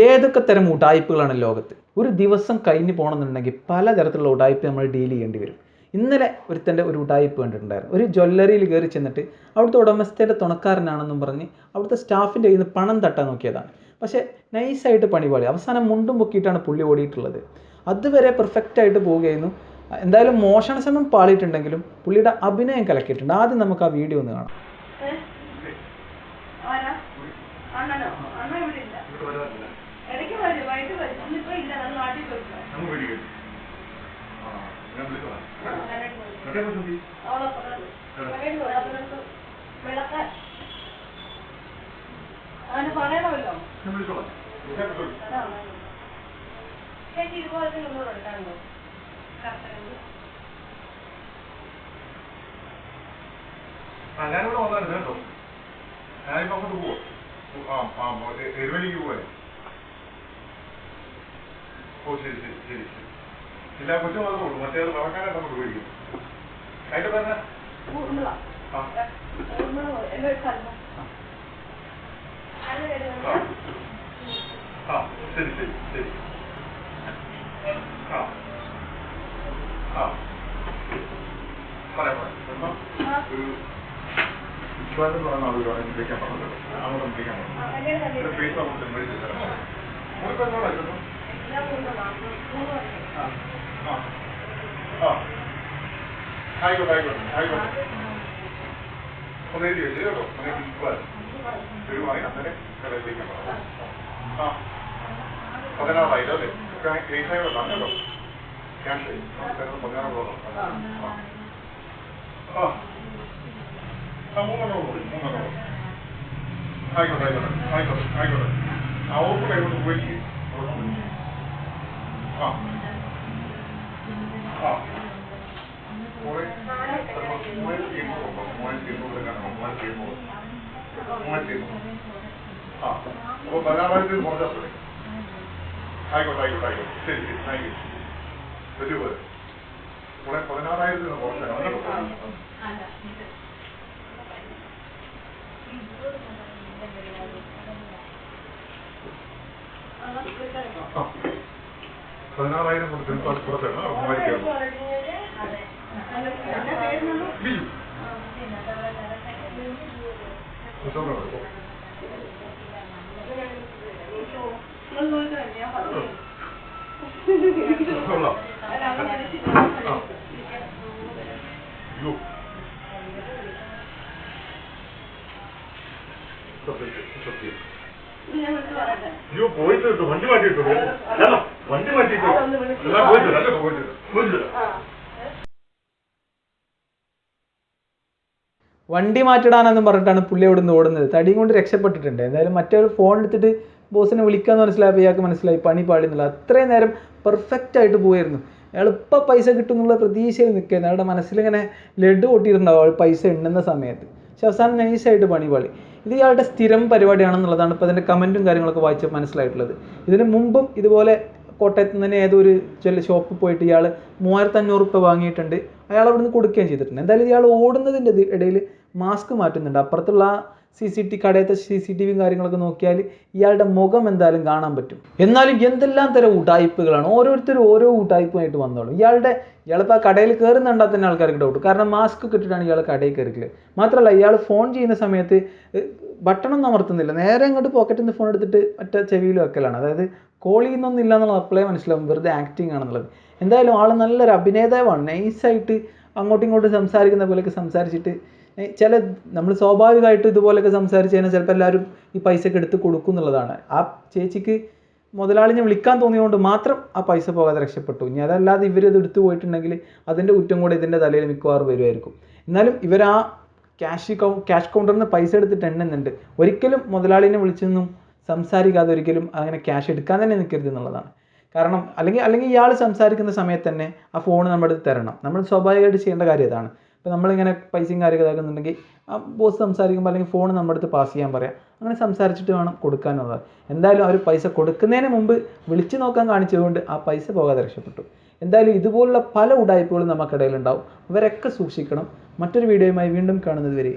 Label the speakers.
Speaker 1: ഏതൊക്കെ തരം ഉടായ്പകളാണ് ലോകത്ത്? ഒരു ദിവസം കഴിഞ്ഞ് പോകണമെന്നുണ്ടെങ്കിൽ പലതരത്തിലുള്ള ഉടായ്പ നമ്മൾ ഡീൽ ചെയ്യേണ്ടി വരും. ഇന്നലെ ഒരുത്തന്റെ ഒരു ഉടായ്പ കണ്ടിട്ടുണ്ടായിരുന്നു. ഒരു ജ്വല്ലറിയിൽ കയറി ചെന്നിട്ട് അവിടുത്തെ ഉടമസ്ഥയുടെ തുണക്കാരനാണെന്നും പറഞ്ഞ് അവിടുത്തെ സ്റ്റാഫിന്റെ കയ്യിൽ നിന്ന് പണം തട്ടാൻ നോക്കിയതാണ്. പക്ഷേ നൈസായിട്ട് പണി പാളി. അവസാനം മുണ്ടും പൊക്കിയിട്ടാണ് പുള്ളി ഓടിയിട്ടുള്ളത്. അതുവരെ പെർഫെക്റ്റ് ആയിട്ട് പോവുകയായിരുന്നു. എന്തായാലും മോഷണ ശ്രമം പാളിയിട്ടുണ്ടെങ്കിലും പുള്ളിയുടെ അഭിനയം കലക്കിയിട്ടുണ്ട്. ആദ്യം നമുക്ക് ആ വീഡിയോ ഒന്ന് കാണാം?
Speaker 2: അണ്ണനോ? ഇവിടെ ഇല്ല. ഇടയ്ക്ക് വരും, വൈകിട്ട് വരും. ഇന്നിപ്പോ ഇല്ല, നാട്ടിൽ വിളക്കാൻ. അവന് പറയണമല്ലോ.
Speaker 3: ആ.
Speaker 2: ചേച്ചി ഇതുപോലത്തെ നമ്പർ എടുക്കാനുണ്ടോ
Speaker 4: ഞാനിവിടെ വന്നായിരുന്നു കേട്ടോ. ഞാനിപ്പോ അങ്ങോട്ട് പോവാ. ആ ആ എ- പോവാൻ പോവാ ഓ ശരി ശരി ശരി ശരി. എല്ലാ കൊച്ചും മാത്രമേ ഉള്ളൂ മറ്റേ വളക്കാനായിട്ട് നമുക്ക് പോയിരിക്കും അതിന്റെ പറഞ്ഞ?
Speaker 2: ഊർമിള.
Speaker 4: ആ. ആ. പറയാം ഒരു Şu anda bana alacağını beklemem. Anladım beklemem.
Speaker 2: Bir Facebook
Speaker 4: olsun böyle de. Bu kadar var acaba?
Speaker 2: Ya burada var. Ha.
Speaker 4: Ha. Ha. Hayır, hayır, hayır. このエリアでよ、このエリアは、
Speaker 3: というわけなんだね、
Speaker 4: からできます。あ、
Speaker 3: これならばいいだね。一回、英会話なんだろう。
Speaker 4: キャンセル、これならばいいだろう。あ、あ。
Speaker 3: പറയുന്ന ആളുകളാണ് എനിക്ക് വിളിക്കാൻ പറഞ്ഞത് അങ്ങോട്ട് വിളിക്കാൻ പറഞ്ഞു ആ, എന്റെ ഒരു കല്യാണം ഫേസ് നമുക്ക് മേടിച്ച് തരാം മുറിപ്പ് എന്നോടായിരുന്നു ഞാൻ ഊർമിള മൂന്ന് വർഷം ആ ആ ആ ആയിക്കോട്ടെ ആയിക്കോട്ടെ ആയിക്കോട്ടെ ഒന്ന് എഴുതി വെച്ചു കേട്ടോ അങ്ങനെ വിൽക്കുവാൻ ഒരു വാങ്ങി അന്നേരം കടയിലേക്ക് പോകാം ആ പതിനാറായിരം അല്ലേ കേസായി വെക്കാം കേട്ടോ ക്യാഷ് പതിനാറ് ആ ആ ആ മൂന്നെണ്ണം കൂടി മൂന്നെണ്ണം കൂടി ആയിക്കോട്ടെ ആയിക്കോട്ടെ
Speaker 4: ആയിക്കോട്ടെ ആയിക്കോട്ടെ
Speaker 3: ആ
Speaker 4: ഓപ്പ് കൈകൊണ്ട് ഉപയോഗിക്കും
Speaker 3: ആ ആ മോളെ മൂവായിരത്തി
Speaker 2: എണ്ണൂറ്
Speaker 4: ഉണ്ടോ മൂവായിരത്തി എണ്ണൂറ് കാണണം മൂവായിരത്തി എണ്ണൂറ്
Speaker 3: മൂവായിരത്തി എണ്ണൂറ് ആ അപ്പോൾ പതിനാറായിരത്തി
Speaker 4: കുറച്ചാൽ മതി ആയിക്കോട്ടെ ആയിക്കോട്ടെ ആയിക്കോട്ടെ ശരി ശരി താങ്ക് യു വലിയ പോലെ മോളെ പതിനാറായിരത്തിന് കുറച്ചാണ് കേട്ടോ
Speaker 3: അല്ല ഇത് ആ, വിളിക്കാനോ? ആ പതിനാറായിരം കൊടുത്ത് അത് കുറച്ചാണ് മൂവായിരത്തി എണ്ണൂറ് അതെ. എന്റെ പേരെന്താണ്? ബിജു ആ, പുസ്തകം എടുക്കോ നിങ്ങൾ നോക്കിക്കോ, ഞാൻ
Speaker 2: പറഞ്ഞു. കൊള്ളാം
Speaker 3: അല്ല, അങ്ങനെ അടിച്ചിട്ട്
Speaker 2: ആ. യോ
Speaker 4: അയ്യോ പോയിട്ട് കിട്ടും വണ്ടി മാറ്റി കിട്ടും അല്ല വണ്ടി മാറ്റി കിട്ടും എല്ലാം പോയിട്ട് അല്ല പോയിട്ട് പോയിട്ട്
Speaker 1: വണ്ടി മാറ്റിടാനെന്നും പറഞ്ഞിട്ടാണ് പുള്ളി അവിടെ നിന്ന് ഓടുന്നത്. തടിയും കൊണ്ട് രക്ഷപ്പെട്ടിട്ടുണ്ട്. എന്തായാലും മറ്റൊരു ഫോൺ എടുത്തിട്ട് ബോസിനെ വിളിക്കാന്ന് മനസ്സിലായപ്പോൾ ഇയാൾക്ക് മനസ്സിലായി പണി പാടുന്നില്ല അത്രയും നേരം പെർഫെക്റ്റ് ആയിട്ട് പോയിരുന്നു. അയാൾ ഇപ്പം പൈസ കിട്ടും എന്നുള്ള പ്രതീക്ഷയിൽ നിൽക്കുന്നത് അയാളുടെ മനസ്സിലിങ്ങനെ ലഡു പൊട്ടിയിട്ടുണ്ടാവും. പൈസ എണ്ണുന്ന സമയത്ത്. പക്ഷെ അവസാനം നൈസായിട്ട് പണി പാളി. ഇത് ഇയാളുടെ സ്ഥിരം പരിപാടിയാണെന്നുള്ളതാണ് ഇപ്പോൾ അതിന്റെ കമന്റും കാര്യങ്ങളൊക്കെ വായിച്ച് മനസ്സിലായിട്ടുള്ളത്. ഇതിന് മുമ്പും ഇതുപോലെ കോട്ടയത്ത് നിന്ന് തന്നെ ഏതോ ഒരു ചില ഷോപ്പിൽ പോയിട്ട് ഇയാൾ മൂവായിരത്തി അഞ്ഞൂറ് രൂപ വാങ്ങിയിട്ടുണ്ട്. അയാൾ അവിടുന്ന് കൊടുക്കുകയും ചെയ്തിട്ടുണ്ട്. എന്തായാലും ഇയാൾ ഓടുന്നതിന്റെ ഇടയിൽ മാസ്ക് മാറ്റുന്നുണ്ട്. അപ്പുറത്തുള്ള സി സി ടി കടയത്തെ സി സി ടി വിയും കാര്യങ്ങളൊക്കെ നോക്കിയാൽ ഇയാളുടെ മുഖം എന്തായാലും കാണാൻ പറ്റും. എന്നാലും എന്തെല്ലാം തരം ഉടായ്പകളാണ് ഓരോരുത്തരും ഓരോ ഉടായ്പുമായിട്ട് വന്നോളും. ഇയാളുടെ ഇയാളിപ്പോൾ ആ കടയിൽ കയറുന്നുണ്ടാ തന്നെ ആൾക്കാർക്ക് ഡൗട്ട് കാരണം മാസ്ക് ഒക്കെ ഇട്ടിട്ടാണ് ഇയാൾ കടയിൽ കയറിക്കൽ. മാത്രമല്ല ഇയാൾ ഫോൺ ചെയ്യുന്ന സമയത്ത് ബട്ടണൊന്നും അമർത്തുന്നില്ല. നേരെ അങ്ങോട്ട് പോക്കറ്റിൽ നിന്ന് ഫോൺ എടുത്തിട്ട് മറ്റേ ചെവിയിൽ വെക്കലാണ്. അതായത് കോൾ ചെയ്യുന്നൊന്നുമില്ല എന്നുള്ളത് അപ്പോഴേ മനസ്സിലാവും വെറുതെ ആക്ടിങ് ആണെന്നുള്ളത്. എന്തായാലും ആൾ നല്ലൊരു അഭിനേതാവാണ്. നൈസായിട്ട് അങ്ങോട്ടും ഇങ്ങോട്ടും സംസാരിക്കുന്ന പോലെയൊക്കെ സംസാരിച്ചിട്ട് ചില നമ്മൾ സ്വാഭാവികമായിട്ട് ഇതുപോലെയൊക്കെ സംസാരിച്ച് കഴിഞ്ഞാൽ ചിലപ്പോൾ എല്ലാവരും ഈ പൈസ ഒക്കെ എടുത്ത് കൊടുക്കും എന്നുള്ളതാണ്. ആ ചേച്ചിക്ക് മുതലാളിനെ വിളിക്കാൻ തോന്നിയതുകൊണ്ട് മാത്രം ആ പൈസ പോകാതെ രക്ഷപ്പെട്ടു. ഇനി അതല്ലാതെ ഇവരത് എടുത്തു പോയിട്ടുണ്ടെങ്കിൽ അതിന്റെ കുറ്റം കൂടെ ഇതിന്റെ തലയിൽ മിക്കവാറും വരുമായിരിക്കും എന്നാലും ഇവർ ആ ക്യാഷ് ക്യാഷ് കൗണ്ടറിൽ നിന്ന് പൈസ എടുത്തിട്ട് എണ്ണുന്നുണ്ട്. ഒരിക്കലും മുതലാളിനെ വിളിച്ചൊന്നും സംസാരിക്കാതെ ഒരിക്കലും അങ്ങനെ ക്യാഷ് എടുക്കാൻ തന്നെ നിൽക്കരുത് എന്നുള്ളതാണ്. കാരണം അല്ലെങ്കിൽ അല്ലെങ്കിൽ ഇയാൾ സംസാരിക്കുന്ന സമയത്ത് തന്നെ ആ ഫോൺ നമ്മുടെ തരണം. നമ്മൾ സ്വാഭാവികമായിട്ട് ചെയ്യേണ്ട കാര്യം അതാണ് ഇപ്പോൾ നമ്മളിങ്ങനെ പൈസയും കാര്യമൊക്കെ ഇതാക്കുന്നുണ്ടെങ്കിൽ ആ ബോസ് സംസാരിക്കുമ്പോൾ അല്ലെങ്കിൽ ഫോൺ നമ്മുടെ അടുത്ത് പാസ് ചെയ്യാൻ പറയാം. അങ്ങനെ സംസാരിച്ചിട്ട് വേണം കൊടുക്കാനുള്ളത്. എന്തായാലും അവർ പൈസ കൊടുക്കുന്നതിന് മുമ്പ് വിളിച്ചു നോക്കാൻ കാണിച്ചതുകൊണ്ട് ആ പൈസ പോകാതെ രക്ഷപ്പെട്ടു. എന്തായാലും ഇതുപോലുള്ള പല ഉടായ്പകളും നമുക്കിടയിലുണ്ടാവും. അവരൊക്കെ സൂക്ഷിക്കണം. മറ്റൊരു വീഡിയോയുമായി വീണ്ടും കാണുന്നത് വരെ